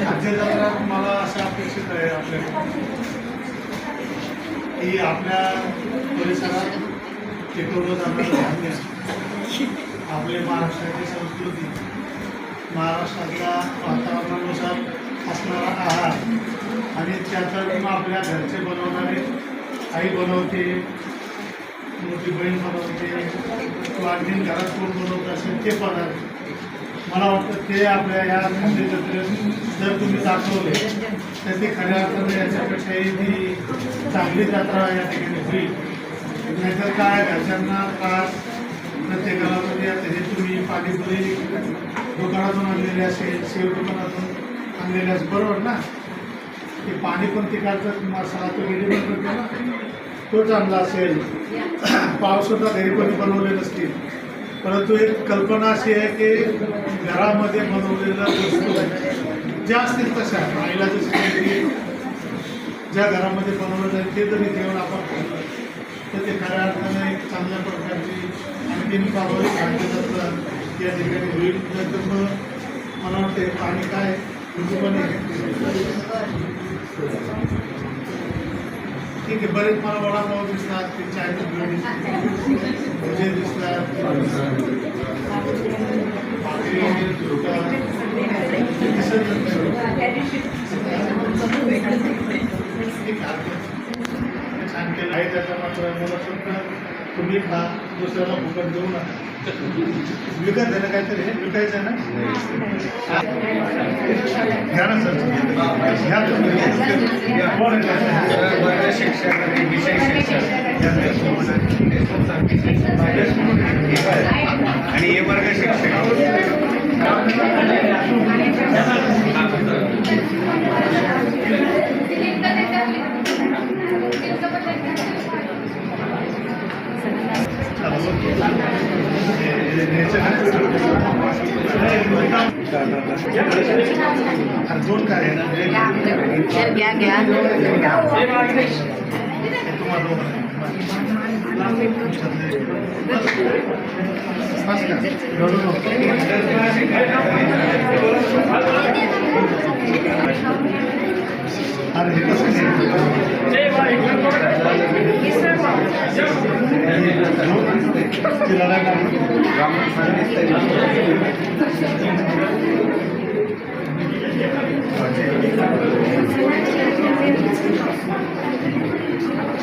राज्य मला असं अपेक्षित आहे आपल्याकडे की आपल्या परिसरात टिकवलं जाणारं धान्य आपली महाराष्ट्राची संस्कृती महाराष्ट्रातल्या वातावरणानुसार असणारा आहार आणि त्याचा किंवा आपल्या घरचे बनवणारे आई बनवते मोठी बहीण बनवते किंवा आणखीन घरात कोण बनवत असेल ते पदार्थ मला वाटतं ते आपल्या या खाद्य जर तुम्ही दाखवले तर ते खऱ्या अर्थाने याच्यापेक्षाही ती चांगली जत्रा या ठिकाणी होईल. नाहीतर काय घरच्यांना त्रास प्रत्येकाला म्हणजे हे तुम्ही पाणीपुरी दुकानातून आणलेले असेल सेव दुकानातून आणलेले असेल बरोबर ना? ते पाणी पण तिकडचं मसाला तो गेली करतो ना? तो चांगला असेल. पावसुद्धा घरी कोणी बनवले नसतील. परंतु एक कल्पना अशी आहे की घरामध्ये बनवलेल्या वस्तू ज्या असतील तशा आईला जसं की ज्या घरामध्ये बनवलं जाईल ते जरी जेवण आपण खाल्लं तर ते खऱ्या अर्थाने एक चांगल्या प्रकारची आणखीन बाबा खाद्यजत्रा या ठिकाणी होईल. त्याच्यामुळं मला वाटते पाणी काय तुझं पण ठीक आहे बरेच मला वडापाव दिसतात ते चायचं भजे दिसतात भाकरी दिसतात. ते दिसत नाही. ठीक आहे. छान केलं आहे त्याचा मात्र मला सुद्धा तुम्ही खा दुसऱ्याला फुकट देऊ नका. विकत आहे ना काहीतरी? हे विकायचं ना? घ्या ना सर. घ्या तुम्ही. आणि आणि हे वर्ग शिक्षक दोन काय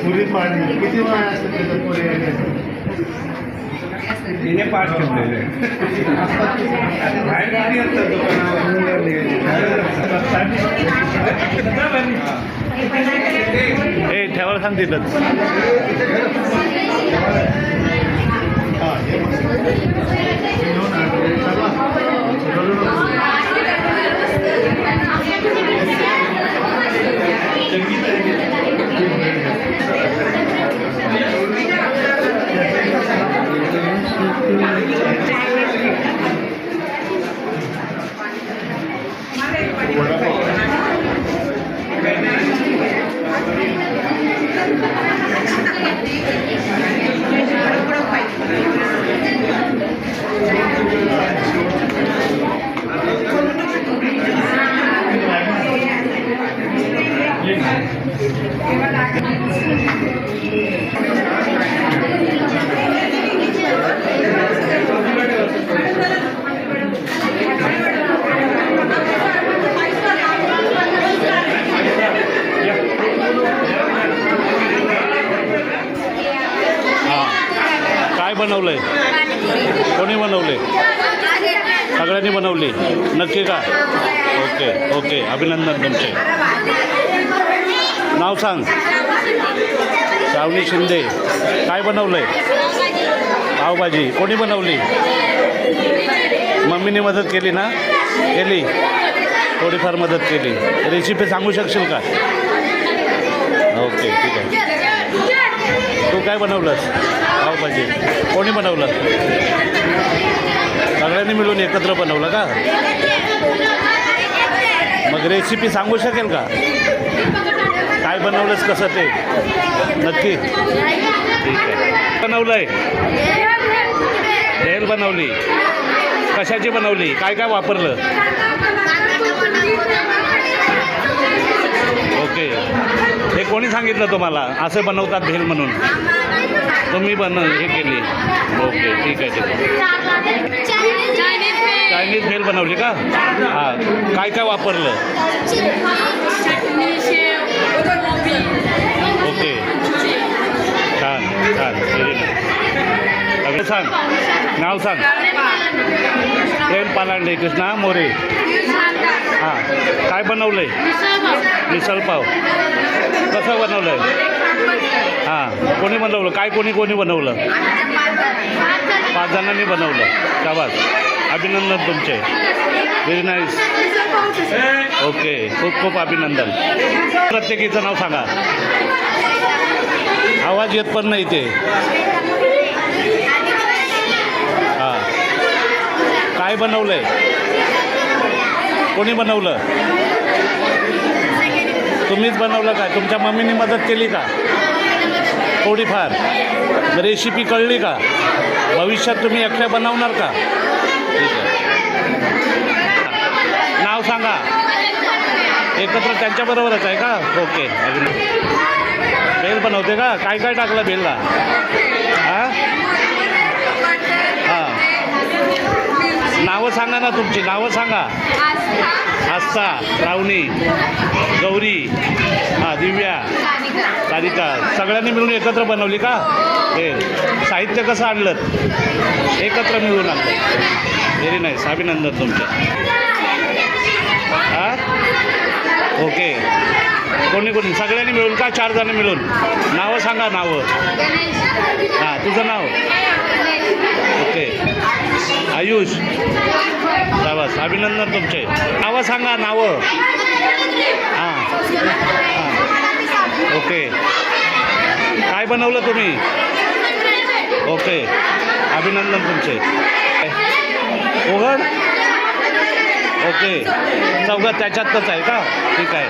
पुरी पाणी किती वेळा असतं त्याचं पुरी तिने पाठ ठेवलेले बाहेर किती असतात दुकानावर ए ठेवायला सांग बोलली नक्की का? Okay okay. अभिनंदन तुमचे. नाव सांग. श्रावणी शिंदे. काय बनवलंय? पावभाजी. कोणी बनवली? मम्मीने मदत केली ना? केली. थोडीफार मदत केली. रेसिपी सांगू शकशील का? ओके ठीक आहे. तू काय बनवलंस? पाहिजे कोणी बनवलं? सगळ्यांनी मिळून एकत्र बनवलं का? मग रेसिपी सांगू शकेल का? काय बनवलंच कसं ते? नक्की. ठीक आहे बनवलं आहे भेल बनवली. कशाची बनवली? काय काय वापरलं? ओके. हे कोणी सांगितलं तुम्हाला? असं बनवतात भेल म्हणून. तुम्ही बन हे केली. ओके ठीक आहे ठीक आहे. चायनीज भेल बनवली का? हां. काय काय वापरलं? ओके. छान छान. व्हेरी अगं सांग. नाव सांग. प्रेम पालांडे कृष्णा मोरे. हां. काय बनवलं आहे मिसळपाव कसं बनवलं आहे हां कोणी बनवलं? काय कोणी कोणी बनवलं? पाच जणांनी बनवलं. शाबास. अभिनंदन तुमचे. व्हेरी नाईस ओके खूप खूप अभिनंदन. प्रत्येकीचं नाव सांगा. आवाज येत पण नाही ते. हां. काय बनवलं आहे कोणी बनवलं? तुम्हीच बनवलं काय? तुमच्या मम्मीने मदत केली का? थोडीफार. रेसिपी कळली का? भविष्यात तुम्ही एकट्या बनवणार का? ठीक आहे. नाव सांगा. एकत्र त्यांच्याबरोबरच आहे का? ओके. बेल बनवते का? काय काय टाकलं बेलला? हां हां. नावं सांगा ना तुमची. नावं सांगा. आस्था रावणी गौरी हां दिव्या. सारिका सगळ्यांनी मिळून एकत्र बनवली का? हे साहित्य कसं आणलं? एकत्र मिळून आणलं. व्हेरी नाईस अभिनंदन तुमचं. हां? ओके कोणी कोणी? सगळ्यांनी मिळून का? चार जण मिळून? नावं सांगा नावं. हां तुझं नाव? ओके आयुष. शाबास. अभिनंदन तुमचे. नावं सांगा नावं. हां. हां. ओके. काय बनवलं तुम्ही? ओके. अभिनंदन तुमचे. ओघड ओके. चौघं त्याच्यातच आहे का? ठीक आहे.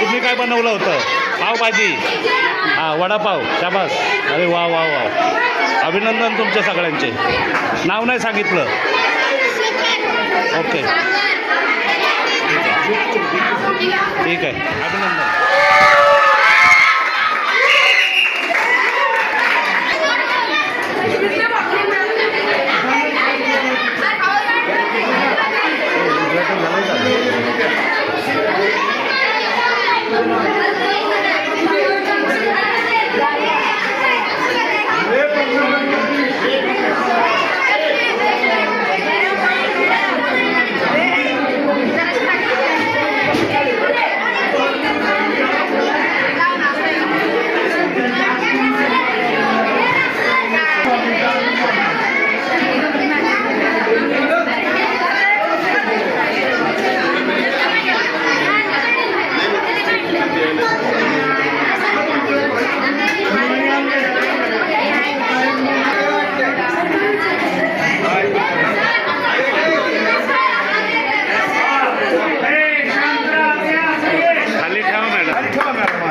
तुम्ही काय बनवलं होतं? पावभाजी. हां वडापाव. शाबास. अरे वा वा वा. अभिनंदन तुमच्या सगळ्यांचे. नाव नाही सांगितलं. ओके. ठीक आहे. अभिनंदन खाली ठेवा मॅडम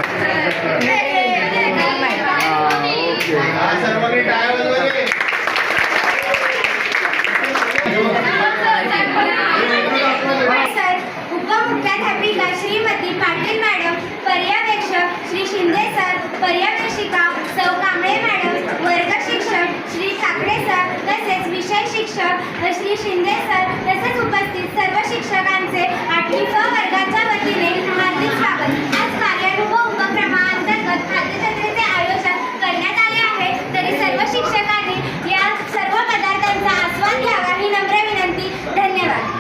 सर उपमुख्याध्यापिका श्रीमती पाटील मॅडम पर्यवेक्षक श्री शिंदे सर पर्यवेक्षिका सौ कांबळे मॅडम वर्ग शिक्षक श्री ठाकरे सर तसेच विषय शिक्षक श्री शिंदे सर तसेच उपस्थित सर्व शिक्षकांचे आठवी फ वर्गाच्या वतीने हार्दिक स्वागत आज कार्यानुभव उपक्रमाअंतर्गत खाद्यजत्रेचे आयोजन करण्यात आले आहे तरी सर्व शिक्षकांनी या सर्व पदार्थांचा आस्वाद घ्यावा ही नम्र विनंती धन्यवाद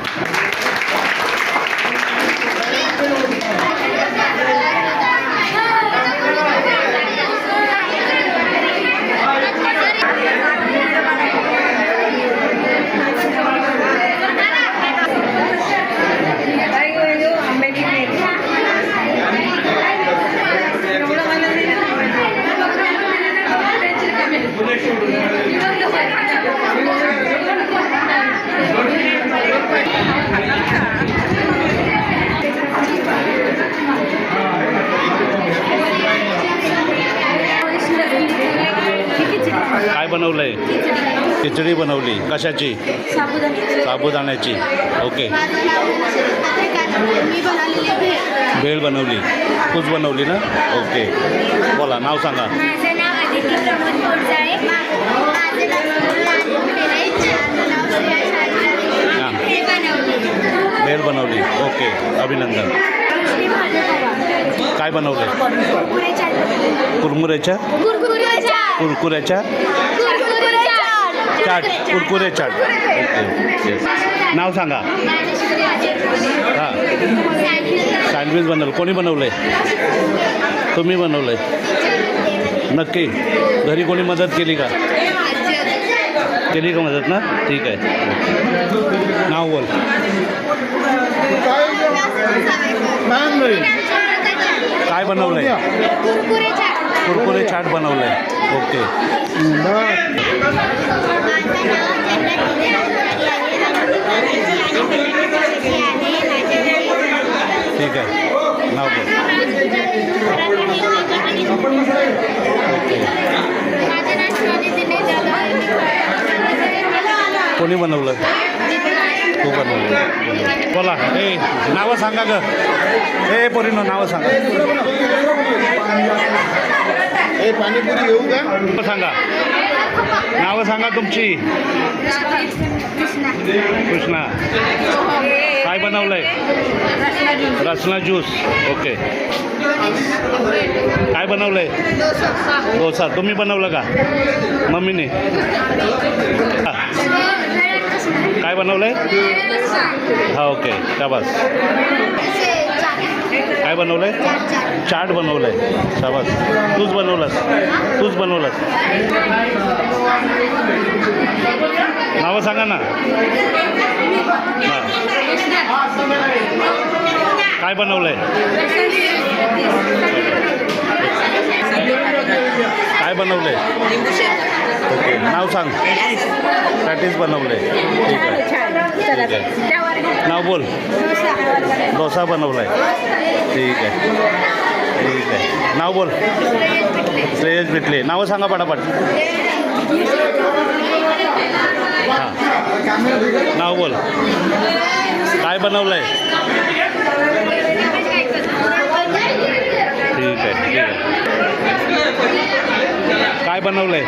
काय बनवलंय खिचडी बनवली? कशाची? साबुदाण्याची ओके. भेळ. बनवली. तूच बनवली ना? ओके. बोला नाव सांगा. भेळ बनवली. ओके. अभिनंदन. काय बनवलं? कुरमुऱ्याच्या कुरकुऱ्याच्या. चाट कुरकुरे चाट. ओके येस नाव सांगा. हां. सँडविच बनवलं. कोणी बनवलं आहे तुम्ही बनवलं आहे नक्की. घरी कोणी मदत केली का? केली का मदत ना? ठीक आहे. नाव बोल. काय बनवलं आहे कुरकुरे चाट. कुरकुरे चाट बनवलं आहे ओके. ठीक आहे नाव बोल ओके कोणी बनवलं? तू बनवलं. बोला. ए नावं सांगा ग. ए पोरीनो नावं सांगा. हे पाणीपुरी घेऊ का? सांगा. नावं सांगा तुमची. कृष्णा. काय बनवलंय? रसना ज्यूस. ओके. काय बनवलंय? डोसा. तुम्ही बनवलं का? मम्मीने. काय बनवलंय? हा ओके. शाबास. काय बनवलंय? चाट बनवलंय. शाबास. तूच बनवलंस. तूच बनवलंस. नावं सांगा ना. हा. काय बनवलंय? काय बनवलंय? ओके नाव सांग. पॅटीस बनवलंय. ठीक आहे. ठीक आहे. नाव बोल. डोसा बनवलाय. ठीक आहे. ठीक आहे. नाव बोल. श्रेयस भेटले नावं सांगा पटापट. हां. नाव बोल. काय बनवलंय? ठीक आहे ठीक आहे. काय बनवलंय?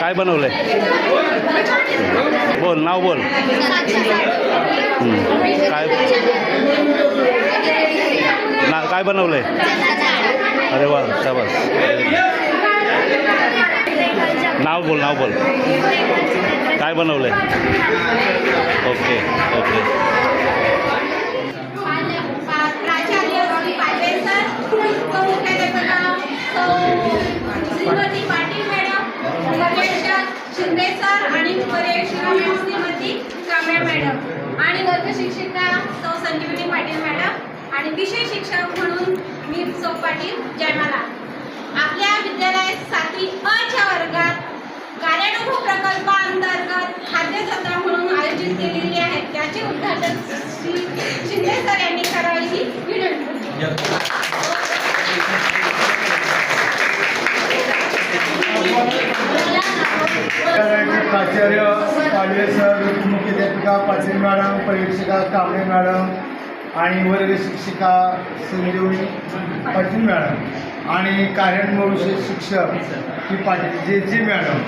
काय बनवलंय? बोल नाव बोल. काय? ना काय बनवलंय? अरे वा शाबास. नाव बोल नाव बोल. काय बनवलंय? Okay okay. Shrimati Patil madam पर्यवेक्षक शिंदे सर आणि श्रीमती कांबळे मॅडम. आणि वर्गशिक्षिका सौ संजीवनी पाटील मॅडम आणि विषय शिक्षक म्हणून मी सौ पाटील जयमाला आपल्या विद्यालयात सातवी अच्या वर्गात कार्यानुभव प्रकल्पाअंतर्गत खाद्यजत्रा म्हणून आयोजित केलेली आहे. त्याचे उद्घाटन श्री शिंदे सर यांनी करावी ही विनंती प्राचार्य पाडवे सर मुख्याध्यापिका पाटील मॅडम परीक्षिका कांबळे मॅडम आणि वर्ग शिक्षिका संजीवनी पाटील मॅडम आणि कार्यान्वय शिक्षक ही पाटील जे जे मॅडम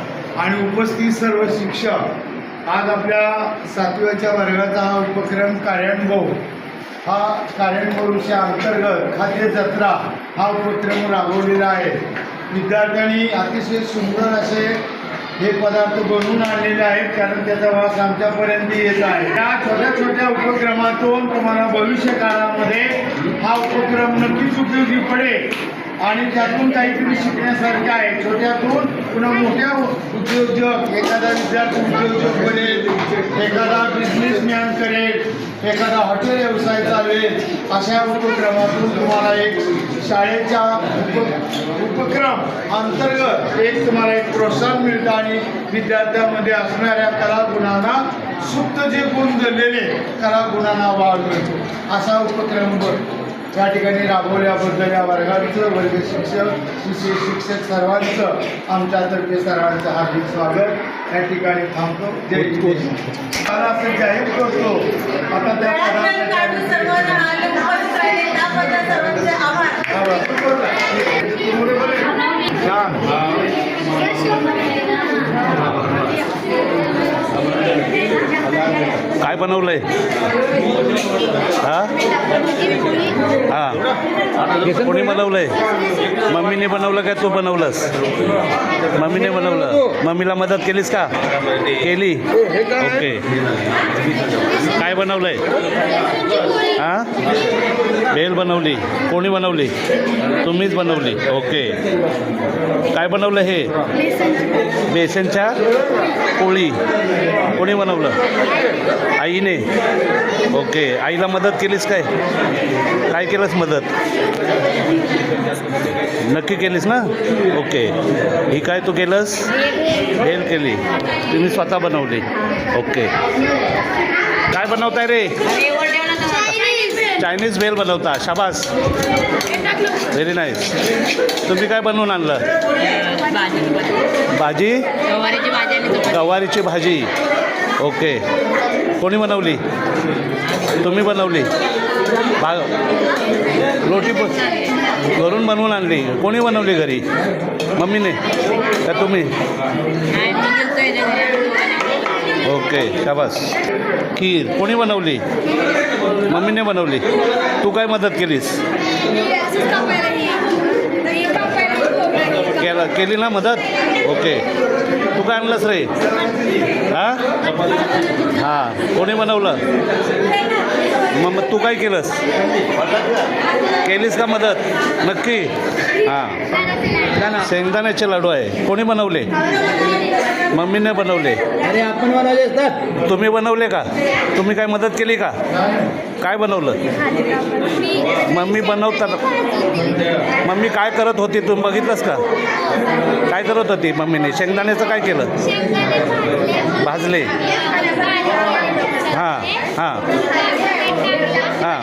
आणि उपस्थित सर्व शिक्षक. आज आपल्या सातव्याच्या वर्गाचा हा उपक्रम कार्यानुभव हा कार्यानुभव अंतर्गत खाद्य जत्रा हा उपक्रम राबवलेला आहे. विद्यार्थ्यांनी अतिशय सुंदर असे हे पदार्थ बनवून आणलेले आहेत कारण त्याचा वास आमच्यापर्यंत येत आहे. या छोट्या छोट्या उपक्रमातून तुम्हाला भविष्य काळामध्ये हा उपक्रम नक्कीच उपयोगी पडेल. आणि त्यातून काहीतरी शिकण्यासारखं आहे. छोट्यातून पुन्हा मोठ्या उद्योजक एखादा विद्यार्थी उद्योजक बनेल एखादा बिझनेसमॅन करेल एखादा हॉटेल व्यवसाय चालेल अशा उपक्रमातून तुम्हाला एक शाळेच्या उप उपक्रम अंतर्गत एक तुम्हाला एक प्रोत्साहन मिळतं आणि विद्यार्थ्यांमध्ये असणाऱ्या कलागुणांना सुप्त जे गुण जडलेले कलागुणांना वाढ मिळतो. असा उपक्रम बनतो या ठिकाणी राबवल्याबद्दल या वर्गाचं वर्ग शिक्षक विषय शिक्षक सर्वांचं आमच्यातर्फे सर्वांचं हार्दिक स्वागत. या ठिकाणी थांबतो. जय हिंद. मला असं जाहीर करतो. आता त्या छान काय बनवलंय? हा? हा. कोणी बनवलंय? मम्मीने बनवलं काय तू बनवलंस? मम्मीने बनवलं. मम्मीला मदत केलीस का? केली. ओके. काय बनवलंय? हा? बेल बनवली. कोणी बनवली? तुम्हीच बनवली. ओके. काय बनवलं हे? बेसनच्या पोळी. कोणी बनवलं? आईने? ओके. आईला मदत केलीस काय? काय केलंस मदत? नक्की केलीस ना? ओके. ही काय तू केलंस? हेल केली. तुम्ही स्वतः बनवली. ओके. काय बनवताय रे? चायनीज भेल बनवता. शाबास. व्हेरी नाईस तुम्ही काय बनवून आणलं? भाजी? गवारीची भाजी. ओके कोणी बनवली? तुम्ही बनवली? भा रोटी घरून बनवून आणली. कोणी बनवली घरी? मम्मीने? का तुम्ही आणि मी गेलतोय त्या घरी. ओके शाबास. खीर कोणी बनवली? मम्मीने बनवली. तू काय मदत केलीस? केलं केली ना मदत? ओके. तू काय आणलंस रे? हां? हां कोणी बनवलं? मग तू काय केलंस? केलीस का मदत? नक्की? हां. शेंगदाण्याचे लाडू आहे. कोणी बनवले? मम्मीने बनवले. अरे आपण बनवले असतात. तुम्ही बनवले का? तुम्ही काय मदत केली का? काय बनवलं? मम्मी बनवताना मम्मी काय करत होती? तुम्ही बघितलंस का? काय करत होती मम्मीने? शेंगदाण्याचं काय केलं? भाजले. हां हां. हां.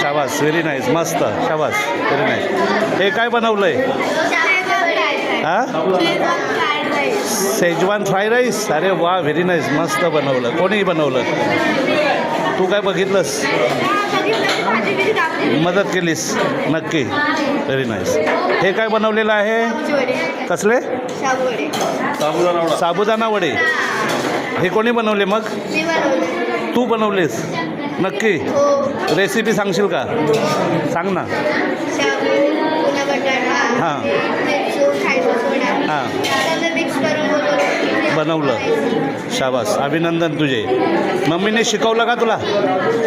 शाबास व्हेरी नाईस मस्त शाबास व्हेरी नाईस हे काय बनवलंय? हां? सेजवान फ्राय राईस अरे वा व्हेरी नाईस मस्त बनवलं. कोणी बनवलं? तू काय बघितलंस? मदत केलीस? नक्की. व्हेरी नाईस हे काय बनवलेलं आहे? कसले? साबुदाणा वडे. हे कोणी बनवले मग? तू बनवलेस? नक्की? रेसिपी सांगशील का? सांग ना. हां. हां. बनवलं. शाबास. अभिनंदन तुझे. मम्मीने शिकवलं का तुला?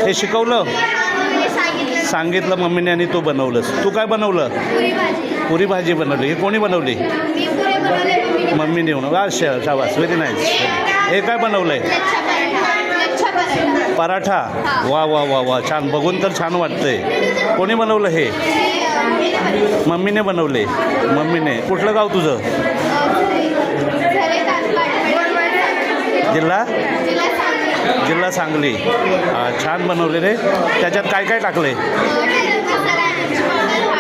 हे शिकवलं? सांगितलं. मम्मीने आणि तू बनवलंस. तू काय बनवलं? पुरी भाजी. बनवली. हे कोणी बनवली? मम्मीने बनवलं. शाबास. व्हेरी नाईस हे काय बनवलं आहे पराठा. वा वा वा वा. छान. बघून तर छान वाटतंय. कोणी बनवलं हे? मम्मीने बनवले. मम्मीने. कुठलं गाव तुझं? जिल्हा? जिल्हा सांगली. छान बनवले रे. त्याच्यात काय काय टाकले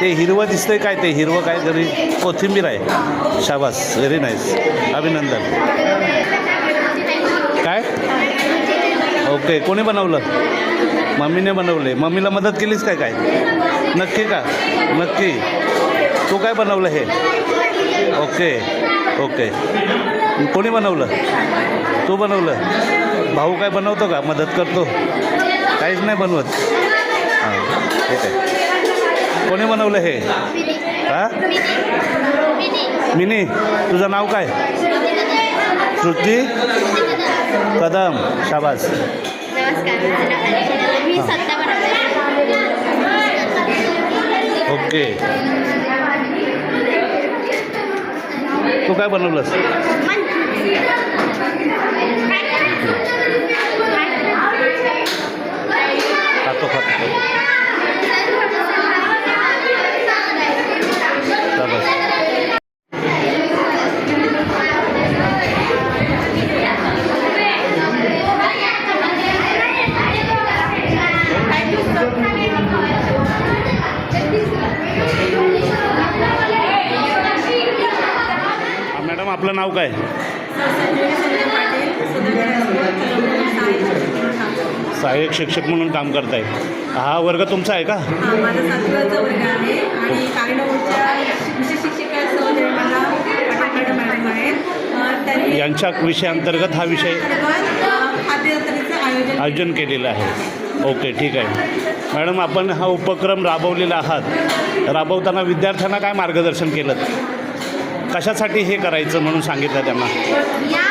ते हिरवं दिसतंय काय ते? हिरवं काय तरी कोथिंबीर आहे. शाबास. व्हेरी नाईस अभिनंदन. ओके कोणी बनवलं? मम्मीने बनवले. मम्मीला मदत केलीस काय काय? नक्की का? नक्की. तू काय बनवलं हे? Okay okay. कोणी बनवलं? तू बनवलं. भाऊ काय बनवतो का? मदत करतो. काहीच नाही बनवत. हां ठीक आहे. कोणी बनवलं हे? हां? मिनी. तुझं नाव काय? श्रुती? कदम शाबास. ओके. तू काय बनवलंस? आपलं नाव काय? सहाय्यक शिक्षक म्हणून काम करताय. हा वर्ग तुमचा आहे का? यांच्या विषयाअंतर्गत हा विषय आयोजन केलेलं आहे. ओके ठीक आहे. मॅडम आपण हा उपक्रम राबवलेला आहात. राबवताना विद्यार्थ्यांना काय मार्गदर्शन केलं? कशासाठी हे करायचं म्हणून सांगितलं त्यांना या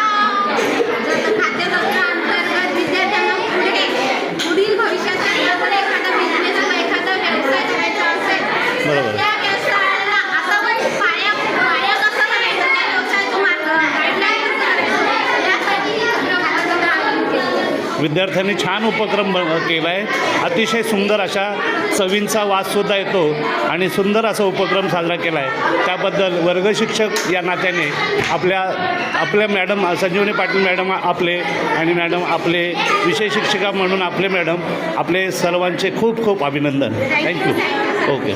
खाद्यजत्रा अंतर्गत विद्यार्थ्यांना पुढे पुढील भविष्यात त्यांना जर एखादा बिझनेस किंवा एखादा व्यवसाय करायचा असेल बरोबर. तर त्या व्यवसायाला आता पण पाया पाया कसा करायचा त्या व्यवसायाचं मार्ग गाईडलाईन करायचं यासाठी ही उपक्रम खाद्यजत्रा आयोजित केला विद्यार्थ्यांनी छान उपक्रम ब केला आहे अतिशय सुंदर अशा चवींचा वाससुद्धा येतो आणि सुंदर असा उपक्रम साजरा केला आहे त्याबद्दल वर्गशिक्षक या नात्याने आपल्या आपल्या मॅडम संजीवनी पाटील मॅडम आपले आणि मॅडम आपले विषय शिक्षिका म्हणून आपले मॅडम आपले सर्वांचे खूप खूप अभिनंदन. Thank you okay